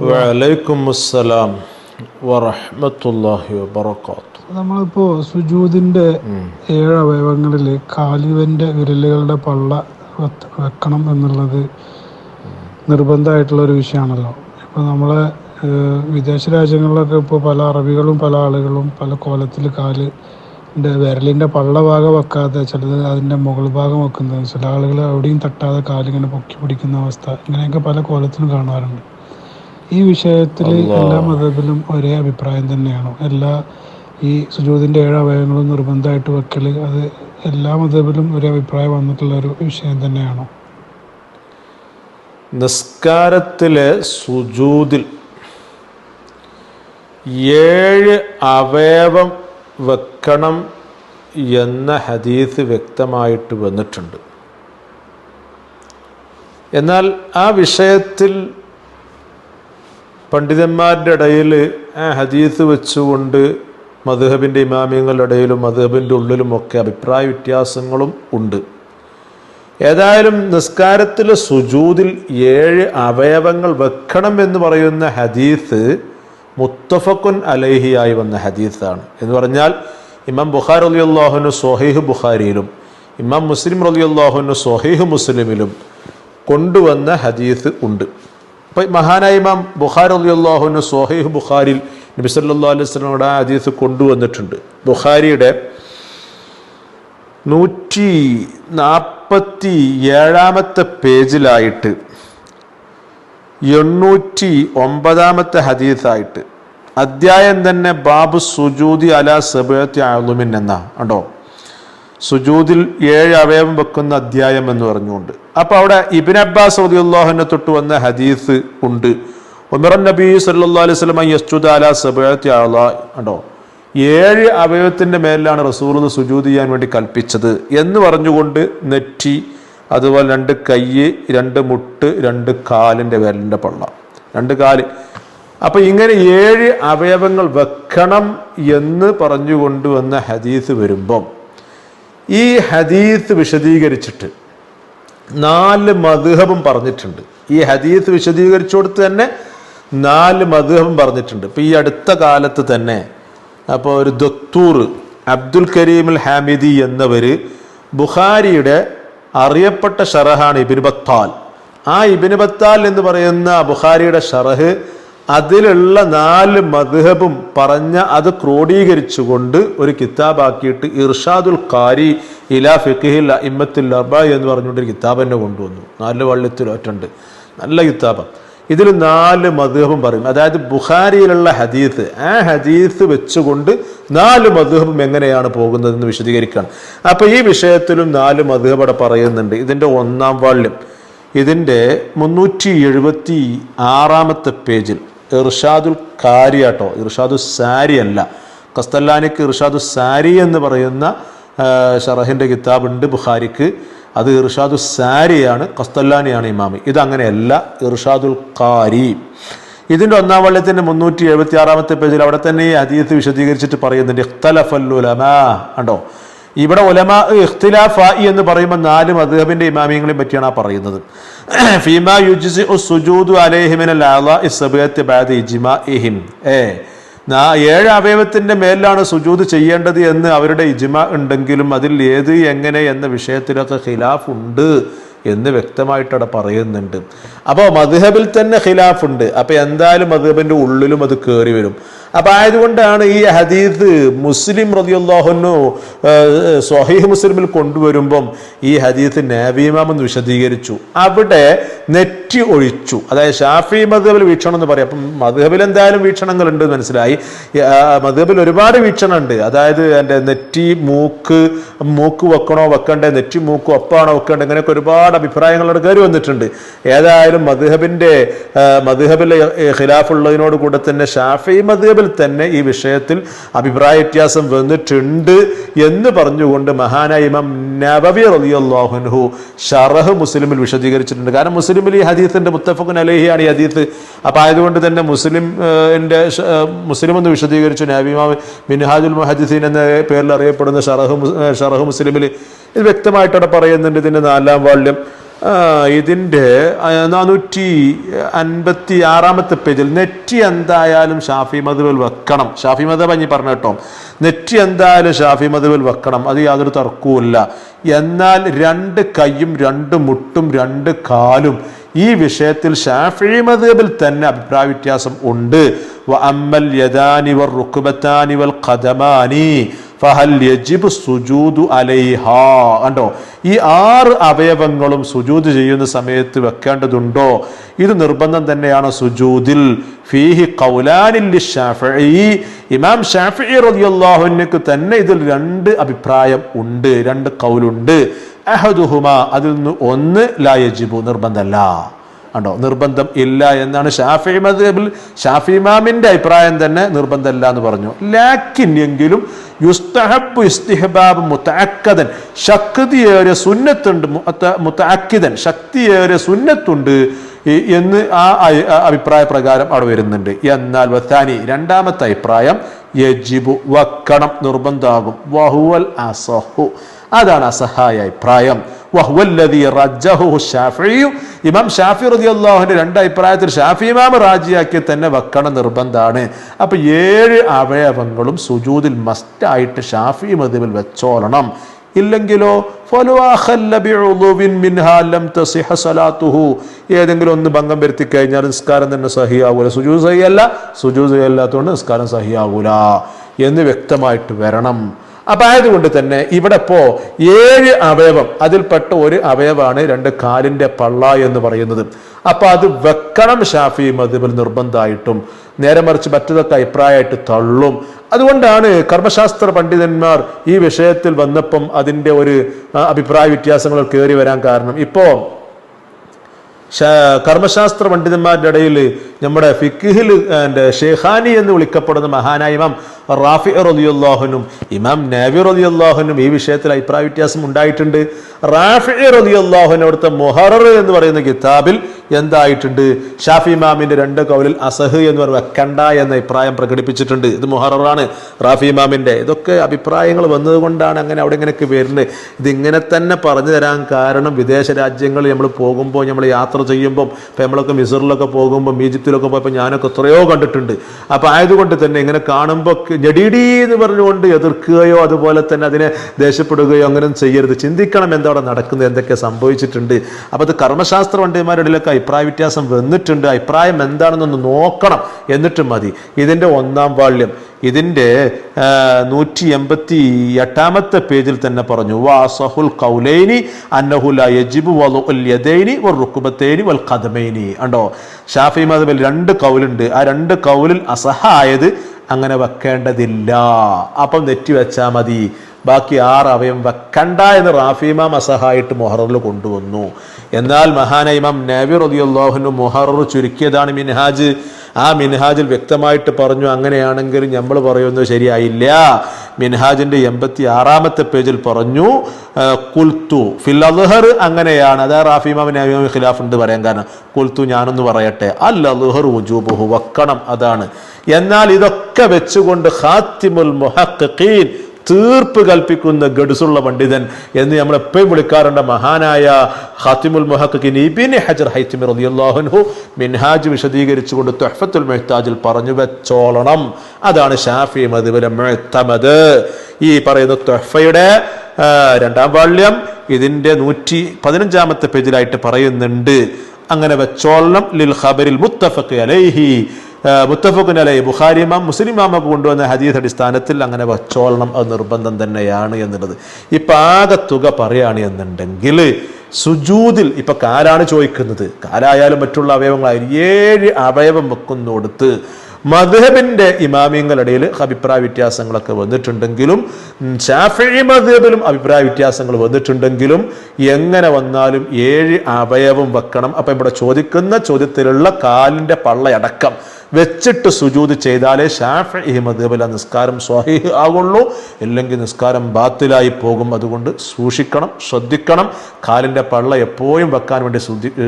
വലൈക്കും അസ്സലാം നമ്മളിപ്പോൾ ഏഴ് അവയവങ്ങളിൽ കാലുവന്റെ വിരലുകളുടെ പള്ള വെക്കണം എന്നുള്ളത് നിർബന്ധമായിട്ടുള്ള ഒരു വിഷയമാണല്ലോ. ഇപ്പോൾ നമ്മളെ വിദേശ രാജ്യങ്ങളിലൊക്കെ ഇപ്പോൾ പല അറബികളും പല ആളുകളും പല കോലത്തിൽ കാലിന്റെ വിരലിന്റെ പള്ള ഭാഗം വെക്കാതെ ചിലത് അതിന്റെ മുകൾ ഭാഗം വെക്കുന്നത്. ചില ആളുകൾ എവിടെയും തട്ടാതെ കാലിങ്ങനെ പൊക്കി പിടിക്കുന്ന അവസ്ഥ. ഇങ്ങനെയൊക്കെ പല കോലത്തിലും കാണാറുണ്ട്. ഈ വിഷയത്തിൽ എല്ലാ മതത്തിലും ഒരേ അഭിപ്രായം തന്നെയാണ്. എല്ലാ ഈ സുജൂതിന്റെ ഏഴ് അവയവങ്ങളും നിർബന്ധമായിട്ട് വെക്കൽ അത് എല്ലാ മതത്തിലും ഒരേ അഭിപ്രായം വന്നിട്ടുള്ള ഒരു വിഷയം തന്നെയാണോ. നിസ്കാരത്തിലെ സുജൂതിൽ ഏഴ് അവയവം വെക്കണം എന്ന ഹദീസ് വ്യക്തമായിട്ട് വന്നിട്ടുണ്ട്. എന്നാൽ ആ വിഷയത്തിൽ പണ്ഡിതന്മാരുടെ ഇടയിൽ ആ ഹദീസ് വെച്ചുകൊണ്ട് മധുഹബിന്റെ ഇമാമിയങ്ങളുടെ ഇടയിലും മധുഹബിന്റെ ഉള്ളിലുമൊക്കെ അഭിപ്രായ വ്യത്യാസങ്ങളും ഉണ്ട്. ഏതായാലും നിസ്കാരത്തിലെ സുജൂതിൽ ഏഴ് അവയവങ്ങൾ വെക്കണം എന്ന് പറയുന്ന ഹദീസ് മുത്തഫക്കുൻ അലൈഹിയായി വന്ന ഹദീസാണ്. എന്ന് പറഞ്ഞാൽ ഇമാം ബുഖാർ അലി അള്ളാഹുനു സൊഹീഹ് ബുഖാരിയിലും ഇമാം മുസ്ലിം അലി അള്ളാഹുനു സൊഹീഹ് മുസ്ലിമിലും കൊണ്ടുവന്ന ഹദീസ് ഉണ്ട്. അപ്പോൾ മഹാനായ ഇമാം ബുഖാർ അലി അള്ളാഹുനു സൊഹീഹ് ബുഖാരിൽ നബി സല്ലല്ലാഹു അലൈഹി വസല്ലമയുടെ ആ ഹദീസ് കൊണ്ടുവന്നിട്ടുണ്ട്. ബുഖാരിയുടെ നൂറ്റി നാൽപ്പത്തി ഏഴാമത്തെ പേജിലായിട്ട് എണ്ണൂറ്റി ഒമ്പതാമത്തെ ഹദീസായിട്ട്. അദ്ധ്യായം തന്നെ ബാബു സുജൂതി അല സബത്തി ആലുമിൻ എന്ന ഉണ്ടോ സുജൂതിൽ ഏഴ് അവയവം വെക്കുന്ന അധ്യായം എന്ന് പറഞ്ഞുകൊണ്ട്. അപ്പൊ അവിടെ ഇബിൻ അബ്ബാസ് റളിയല്ലാഹുവിനെ തൊട്ട് വന്ന ഹദീസ് ഉണ്ട്. ഉമറൻ നബി സല്ലാ അലൈഹി വസല്ലം യസ്ജുദ അല സബത്തി ആല ഉണ്ടോ ഏഴ് അവയവത്തിന്റെ മേലിലാണ് റസൂർ സുജൂദ് ചെയ്യാൻ വേണ്ടി കൽപ്പിച്ചത് എന്ന് പറഞ്ഞുകൊണ്ട് നെറ്റി അതുപോലെ രണ്ട് കൈ രണ്ട് മുട്ട് രണ്ട് കാലിന്റെ വിരലിന്റെ പള്ള. രണ്ട് കാൽ. അപ്പം ഇങ്ങനെ ഏഴ് അവയവങ്ങൾ വെക്കണം എന്ന് പറഞ്ഞു കൊണ്ടുവന്ന ഹദീസ് വരുമ്പം ഈ ഹദീസ് വിശദീകരിച്ചിട്ട് നാല് മധുഹബും പറഞ്ഞിട്ടുണ്ട്. ഈ ഹദീസ് വിശദീകരിച്ചു കൊടുത്ത് തന്നെ നാല് മധുഹബും പറഞ്ഞിട്ടുണ്ട്. ഇപ്പം ഈ അടുത്ത കാലത്ത് തന്നെ അപ്പോൾ ഒരു ദത്തൂർ അബ്ദുൽ കരീം അൽ ഹാമിദി എന്നവർ ബുഖാരിയുടെ അറിയപ്പെട്ട ഷറഹാണ് ഇബിന് ബത്താൽ. ആ ഇബിന് ബത്താൽ എന്ന് പറയുന്ന ബുഖാരിയുടെ ഷറഹ് അതിലുള്ള നാല് മധുഹബും പറഞ്ഞ അത് ക്രോഡീകരിച്ചുകൊണ്ട് ഒരു കിതാബാക്കിയിട്ട് ഇർഷാദുൽ ഖാരി ഇലാ ഫിഖിഹിൽ ഇമ്മത്തുൽ അബ എന്ന് പറഞ്ഞുകൊണ്ട് ഒരു കിതാബ് തന്നെ കൊണ്ടുവന്നു. നാല് വള്ളത്തിൽ ഒറ്റുണ്ട്. നല്ല കിതാബാണ് ഇതിൽ നാല് മധുഹബും പറയും അതായത് ബുഖാരിയിലുള്ള ഹദീസ് ആ ഹദീസ് വെച്ചുകൊണ്ട് നാല് മധുഹബും എങ്ങനെയാണ് പോകുന്നതെന്ന് വിശദീകരിക്കുകയാണ്. അപ്പൊ ഈ വിഷയത്തിലും നാല് മധുഹബ് അവിടെ പറയുന്നുണ്ട്. ഇതിന്റെ ഒന്നാം വാള്യം ഇതിന്റെ മുന്നൂറ്റി എഴുപത്തി ആറാമത്തെ പേജിൽ ഇർഷാദുൽ കാരി ആട്ടോ ഇർഷാദു സാരി അല്ല കസ്തല്ലാനിക്ക് ഇർഷാദു സാരി എന്ന് പറയുന്ന ഷറഹിന്റെ കിതാബുണ്ട് ബുഖാരിക്ക്. അത് ഇർഷാദു സാരിയാണ് കസ്തല്ലാനിയാണ് ഇമാമി. ഇത് അങ്ങനെയല്ല ഇർഷാദുൽ കാരി ഇതിന്റെ ഒന്നാം വള്ളത്തിന്റെ മുന്നൂറ്റി എഴുപത്തി ആറാമത്തെ പേജിൽ അവിടെ തന്നെ ഈ ഹദീസ് വിശദീകരിച്ചിട്ട് പറയുന്നുണ്ട് ഇഖ്തലഫല്ലുലമാ ഉണ്ടോ ഇവിടെ ഉലമാ ഇഖ്തിലാഫായി എന്ന് പറയുമ്പോൾ നാല് മദ്ഹബിന്റെ ഇമാമിയങ്ങളെ പറ്റിയാണ് ആ പറയുന്നത്. ഫീമ യുജ്സി സുജൂദു അലൈഹിമിനൽ അഅളാ ഇസ്സബിയത്തി ബഅദ ഇജ്മാഇഹിം ഏ നാ ഏഴ് അവയവത്തിന്റെ മേലാണ് സുജൂത് ചെയ്യേണ്ടത് എന്ന് അവരുടെ ഇജ്മ ഉണ്ടെങ്കിലും അതിൽ ഏത് എങ്ങനെ എന്ന വിഷയത്തിലൊക്കെ ഖിലാഫ് ഉണ്ട് എന്ന് വ്യക്തമായിട്ട് അവിടെ പറയുന്നുണ്ട്. അപ്പോൾ മധുഹബിൽ തന്നെ ഖിലാഫ് ഉണ്ട്. അപ്പൊ എന്തായാലും മധുഹബിന്റെ ഉള്ളിലും അത് കയറി വരും. അപ്പൊ ആയതുകൊണ്ടാണ് ഈ ഹദീദ് മുസ്ലിം റതിയുള്ളാഹുനു സ്വഹീഹ് മുസ്ലിമിൽ കൊണ്ടുവരുമ്പം ഈ ഹദീദ് നാബിമാമെന്ന് വിശദീകരിച്ചു. അവിടെ നെറ്റി ഒഴിച്ചു. അതായത് ഷാഫി മധുബിൽ വീക്ഷണം എന്ന് പറയാം. അപ്പം മധുബിൽ എന്തായാലും വീക്ഷണങ്ങൾ ഉണ്ട് മനസ്സിലായി. മധുബിൽ ഒരുപാട് വീക്ഷണം ഉണ്ട് അതായത് എന്റെ നെറ്റി മൂക്ക് മൂക്ക് വെക്കണോ വെക്കണ്ടേ നെറ്റി മൂക്ക് ഒപ്പാണോ വെക്കണ്ടേ ഇങ്ങനെയൊക്കെ ഒരുപാട് അഭിപ്രായങ്ങളോട് കയറി വന്നിട്ടുണ്ട്. ഏതായാലും മധുഹബിന്റെ മധുഹബിലെ ഖിലാഫുള്ളതിനോട് കൂടെ തന്നെ ഷാഫി മധുഹബിൽ തന്നെ ഈ വിഷയത്തിൽ അഭിപ്രായ വ്യത്യാസം വന്നിട്ടുണ്ട് എന്ന് പറഞ്ഞുകൊണ്ട് മഹാനായ ഇമാം നബവി റളിയല്ലാഹുൻഹു ഷറഹ് മുസ്ലിമിൽ വിശദീകരിച്ചിട്ടുണ്ട്. കാരണം മുസ്ലിമിൽ ഈ ഹദീസിന്റെ മുത്തഫഖുൻ അലഹിയാണ് ഈ ഹദീസ്. അപ്പൊ ആയതുകൊണ്ട് തന്നെ മുസ്ലിം എന്റെ മുസ്ലിം എന്ന് വിശദീകരിച്ചു. നബിമാം മിൻഹാജുൽ മുഹദ്ദീൻ എന്ന പേരിൽ അറിയപ്പെടുന്ന ഷറഹ് ഷറഹ് മുസ്ലിമിൽ ഇത് വ്യക്തമായിട്ട് അവിടെ പറയുന്നുണ്ട് ഇതിന്റെ നാലാം വാള്യം ഇതിന്റെ നാനൂറ്റി അൻപത്തി ആറാമത്തെ പേജിൽ നെറ്റി എന്തായാലും ഷാഫി മധുവിൽ വെക്കണം. ഷാഫി മധബ് അഞ്ഞി പറഞ്ഞു കേട്ടോ. നെറ്റി എന്തായാലും ഷാഫി മധുവിൽ വെക്കണം. അത് യാതൊരു തർക്കവുമില്ല എന്നാൽ രണ്ട് കൈയും രണ്ട് മുട്ടും രണ്ട് കാലും ഈ വിഷയത്തിൽ ഷാഫി മധബിൽ തന്നെ അഭിപ്രായ വ്യത്യാസം ഉണ്ട്. അമ്മൽ യദാനി വർ കഥമാനി ഫഹൽ യജിബ് സുജൂദു അലൈഹാ. കണ്ടോ? ഈ ആറ് അവയവങ്ങളും സുജൂദ് ചെയ്യുന്ന സമയത്ത് വെക്കേണ്ടതുണ്ടോ? ഇത് നിർബന്ധം തന്നെയാണ് സുജൂദിൽ. ഫീഹി ഖൗലാനിൽ ഷാഫിഈ ഇമാം ഷാഫി റളിയല്ലാഹുവിനക്ക് തന്നെ ഇതിൽ രണ്ട് അഭിപ്രായം ഉണ്ട് രണ്ട് കൗലുണ്ട്. അഹദുഹുമ അതിൽ നിന്ന് ഒന്ന് ലായജിബു നിർബന്ധമല്ല ഉണ്ടോ? നിർബന്ധം ഇല്ല എന്നാണ് ഷാഫി മദ്ഹബിൽ ഷാഫി ഇമാമിന്റെ അഭിപ്രായം തന്നെ നിർബന്ധമല്ല എന്ന് പറഞ്ഞു. ലാക്കിൻ എങ്കിലും യുസ്തഹബ് ഇസ്തിഹബാബ് മുത്തക്കതൻ ശക്തിയേറിയ സുന്നത്തുണ്ട് മുത്തക്കിതൻ ശക്തിയേറിയ സുന്നത്തുണ്ട് എന്ന് ആ അഭിപ്രായ പ്രകാരം അവിടെ വരുന്നുണ്ട്. എന്നാൽ വത്താനി രണ്ടാമത്തെ അഭിപ്രായം യജിബു വക്കണം നിർബന്ധമാകും. വഹുവൽ അസഹു. അതാണ് അസഹായ അഭിപ്രായം. ഇമാം ഷാഫി റളിയല്ലാഹുവിന്റെ രണ്ട് അഭിപ്രായത്തിൽ ഷാഫി ഇമാം റാജിയാക്കി തന്നെ വെക്കണം നിർബന്ധമാണ്. അപ്പൊ ഏഴ് അവയവങ്ങളും സുജൂതിൽ മസ്റ്റായിട്ട് ഷാഫി മതിവിൽ വെച്ചോളണം. ഇല്ലെങ്കിലോ ഏതെങ്കിലും ഒന്ന് ഭംഗം വരുത്തി കഴിഞ്ഞാൽ നിസ്കാരം തന്നെ സഹിയാവൂല. സുജൂസ് സഹിയല്ല സുജൂസ് സഹിയല്ലാത്തതുകൊണ്ട് നിസ്കാരം സഹിയാവൂല. എന്ന് വ്യക്തമായിട്ട് വരണം. അപ്പൊ ആയതുകൊണ്ട് തന്നെ ഇവിടെ ഇപ്പോ ഏഴ് അവയവം. അതിൽപ്പെട്ട ഒരു അവയവാണ് രണ്ട് കാലിന്റെ പള്ള എന്ന് പറയുന്നത്. അപ്പൊ അത് വെക്കണം ഷാഫി മധുബിൽ നിർബന്ധമായിട്ടും. നേരെ മറിച്ച് മറ്റതൊക്കെ അഭിപ്രായമായിട്ട് തള്ളും. അതുകൊണ്ടാണ് കർമ്മശാസ്ത്ര പണ്ഡിതന്മാർ ഈ വിഷയത്തിൽ വന്നപ്പം അതിന്റെ ഒരു അഭിപ്രായ വ്യത്യാസങ്ങൾ കയറി വരാൻ കാരണം. ഇപ്പോ കർമ്മശാസ്ത്ര പണ്ഡിതന്മാരുടെ ഇടയിൽ നമ്മുടെ ഫിഖിഹിൽ ഷെയ്ഖാനി എന്ന് വിളിക്കപ്പെടുന്ന മഹാനായ ഇമാം റാഫി റലിയുല്ലാഹുനും ഇമാം നാവി റലിയുല്ലാഹുനും ഈ വിഷയത്തിൽ അഭിപ്രായ വ്യത്യാസം ഉണ്ടായിട്ടുണ്ട്. റാഫി റലിയുല്ലാഹുൻ അവിടുത്തെ മൊഹറർ എന്ന് പറയുന്ന കിതാബിൽ എന്തായിട്ടുണ്ട്? ഷാഫി ഇമാമിന്റെ രണ്ട് കൗലിൽ അസഹ് എന്ന് പറഞ്ഞ വെക്കണ്ട എന്ന അഭിപ്രായം പ്രകടിപ്പിച്ചിട്ടുണ്ട്. ഇത് മൊഹറാണ് റാഫി ഇമാമിന്റെ. ഇതൊക്കെ അഭിപ്രായങ്ങൾ വന്നതുകൊണ്ടാണ് അങ്ങനെ അവിടെ ഇങ്ങനെയൊക്കെ വരുന്നത്. ഇതിങ്ങനെ തന്നെ പറഞ്ഞു തരാൻ കാരണം വിദേശ രാജ്യങ്ങളിൽ നമ്മൾ പോകുമ്പോൾ നമ്മൾ യാത്ര ചെയ്യുമ്പോൾ ഇപ്പം നമ്മളൊക്കെ മിസറിലൊക്കെ പോകുമ്പോൾ ഈജിപ്തിലൊക്കെ പോയപ്പോൾ ഞാനൊക്കെ എത്രയോ കണ്ടിട്ടുണ്ട്. അപ്പോൾ ആയതുകൊണ്ട് തന്നെ ഇങ്ങനെ കാണുമ്പോൾ ഞെടിയിടി എന്ന് പറഞ്ഞുകൊണ്ട് എതിർക്കുകയോ അതുപോലെ തന്നെ അതിനെ ദേഷ്യപ്പെടുകയോ അങ്ങനെ ചെയ്യരുത്. ചിന്തിക്കണം എന്താ അവിടെ നടക്കുന്നത് എന്തൊക്കെ സംഭവിച്ചിട്ടുണ്ട്. അപ്പോൾ അത് കർമ്മശാസ്ത്ര പണ്ഡിതന്മാരുടെ ഇടയിലൊക്കെ അഭിപ്രായ വ്യത്യാസം വന്നിട്ടുണ്ട്. അഭിപ്രായം എന്താണെന്നൊന്ന് നോക്കണം. എന്നിട്ട് മതി. ഇതിന്റെ ഒന്നാം വാള്യം ഇതിന്റെ നൂറ്റി എൺപത്തി എട്ടാമത്തെ പേജിൽ തന്നെ പറഞ്ഞു വാസഹുൽ കൗലൈനി അന്നഹുല യജിബു വലുൽ യദൈനി വൽ റുക്കുബത്തേനി വൽ ഖദമൈനി. ഉണ്ടോ ഷാഫി മദ്ഹബിൽ രണ്ട് കൗലുണ്ട്. ആ രണ്ട് കൗലിൽ അസഹായത് അങ്ങനെ വെക്കേണ്ടതില്ല. അപ്പം നെറ്റി വെച്ചാൽ മതി. ബാക്കി ആറ് അവയം വെക്കണ്ട എന്ന് റാഫിമാം അസഹായിട്ട് മൊഹറിൽ കൊണ്ടുവന്നു. എന്നാൽ മഹാന ഇമാം നബി റളിയല്ലാഹുവിന് മൊഹറർ ചുരുക്കിയതാണ് മിൻഹാജ്. ആ മിൻഹാജിൽ വ്യക്തമായിട്ട് പറഞ്ഞു അങ്ങനെയാണെങ്കിൽ നമ്മൾ പറയുന്നത് ശരിയായില്ല. മിൻഹാജിന്റെ എൺപത്തി ആറാമത്തെ പേജിൽ പറഞ്ഞു കുൽത്തു ഫിൽ അലുഹർ അങ്ങനെയാണ്. അതാ റാഫിമാമിന് ഖിലാഫ് ഉണ്ട് പറയാൻ കാരണം. കുൽത്തു ഞാനൊന്ന് പറയട്ടെ. അൽ അലുഹർ വക്കണം അതാണ്. എന്നാൽ ഇതൊക്കെ വെച്ചുകൊണ്ട് ഖാത്തിമുൽ മുഹഖീൻ തീർപ്പ് കൽപ്പിക്കുന്ന ഗഡുസുള്ള പണ്ഡിതൻ എന്ന് നമ്മൾ എപ്പോഴും വിളിക്കാറുണ്ട്. മഹാനായ ഹാത്തിമുൽ മുഹഖിൻ ഇബിൻ ഹജർ ഹൈത്തിമി റളിയല്ലാഹു അൻഹു മിൻഹാജ് വിശദീകരിച്ചുകൊണ്ട് തൊഹഫത്തുൽ മുഹ്താജിൽ പറഞ്ഞു വെച്ചോളണം. അതാണ് ഷാഫി മദ്ഹബിലെ മെഹ്തമത് ഈ പറയുന്ന തൊഹഫയുടെ രണ്ടാം വാള്യം ഇതിന്റെ നൂറ്റി പതിനഞ്ചാമത്തെ പേജിലായിട്ട് പറയുന്നുണ്ട്. അങ്ങനെ വെച്ചോളണം ലിൽ ഖബരിൽ മുത്തഫഖ് അലൈഹി ഇമാം മുസ്ലിം ഇമാമൊക്കെ കൊണ്ടുവന്ന ഹദീസ് അടിസ്ഥാനത്തിൽ അങ്ങനെ വച്ചോളണം അത് നിർബന്ധം തന്നെയാണ് എന്നുള്ളത്. ഇപ്പം ആകെ തുക പറയുകയാണ് എന്നുണ്ടെങ്കിൽ സുജൂതിൽ ഇപ്പൊ കാലാണ് ചോദിക്കുന്നത്. കാലായാലും മറ്റുള്ള അവയവങ്ങളായാലും ഏഴ് അവയവം വെക്കുന്നിടത്ത് മധുഹബിന്റെ ഇമാമിയങ്ങളിടയിൽ അഭിപ്രായ വ്യത്യാസങ്ങളൊക്കെ വന്നിട്ടുണ്ടെങ്കിലും ഷാഫി മധുഹബിലും അഭിപ്രായ വ്യത്യാസങ്ങൾ വന്നിട്ടുണ്ടെങ്കിലും എങ്ങനെ വന്നാലും ഏഴ് അവയവം വെക്കണം. അപ്പൊ ഇവിടെ ചോദിക്കുന്ന ചോദ്യത്തിലുള്ള കാലിന്റെ പള്ളയടക്കം വെച്ചിട്ട് സുജൂത് ചെയ്താലേ ഷാഫി മധുബില നിസ്കാരം സ്വഹീഹ് ആകുള്ളൂ ഇല്ലെങ്കിൽ നിസ്കാരം ബാത്തിലായി പോകും. അതുകൊണ്ട് സൂക്ഷിക്കണം ശ്രദ്ധിക്കണം. കാലിന്റെ പള്ള എപ്പോഴും വെക്കാൻ വേണ്ടി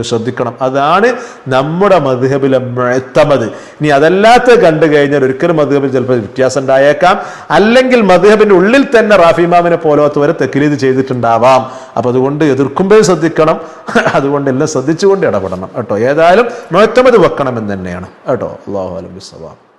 ശ്രദ്ധിക്കണം. അതാണ് നമ്മുടെ മധുഹബിലെ മെത്തമത് ഇനി അതല്ലാത്ത കണ്ടു കഴിഞ്ഞാൽ ഒരിക്കലും മധുഹബിൽ ചിലപ്പോൾ വ്യത്യാസം ഉണ്ടായേക്കാം. അല്ലെങ്കിൽ മധുഹബിന്റെ ഉള്ളിൽ തന്നെ റാഫിമാമിനെ പോലത്തെ വരെ തെക്കിലീത് ചെയ്തിട്ടുണ്ടാവാം. അപ്പോൾ അതുകൊണ്ട് എതിർക്കുമ്പോൾ ശ്രദ്ധിക്കണം. അതുകൊണ്ട് എല്ലാം ശ്രദ്ധിച്ചുകൊണ്ട് ഇടപെടണം കേട്ടോ. ഏതായാലും നോറ്റമത് വെക്കണം എന്ന് തന്നെയാണ് കേട്ടോ. അള്ളാഹു അലം ബിസ്സവാബ്.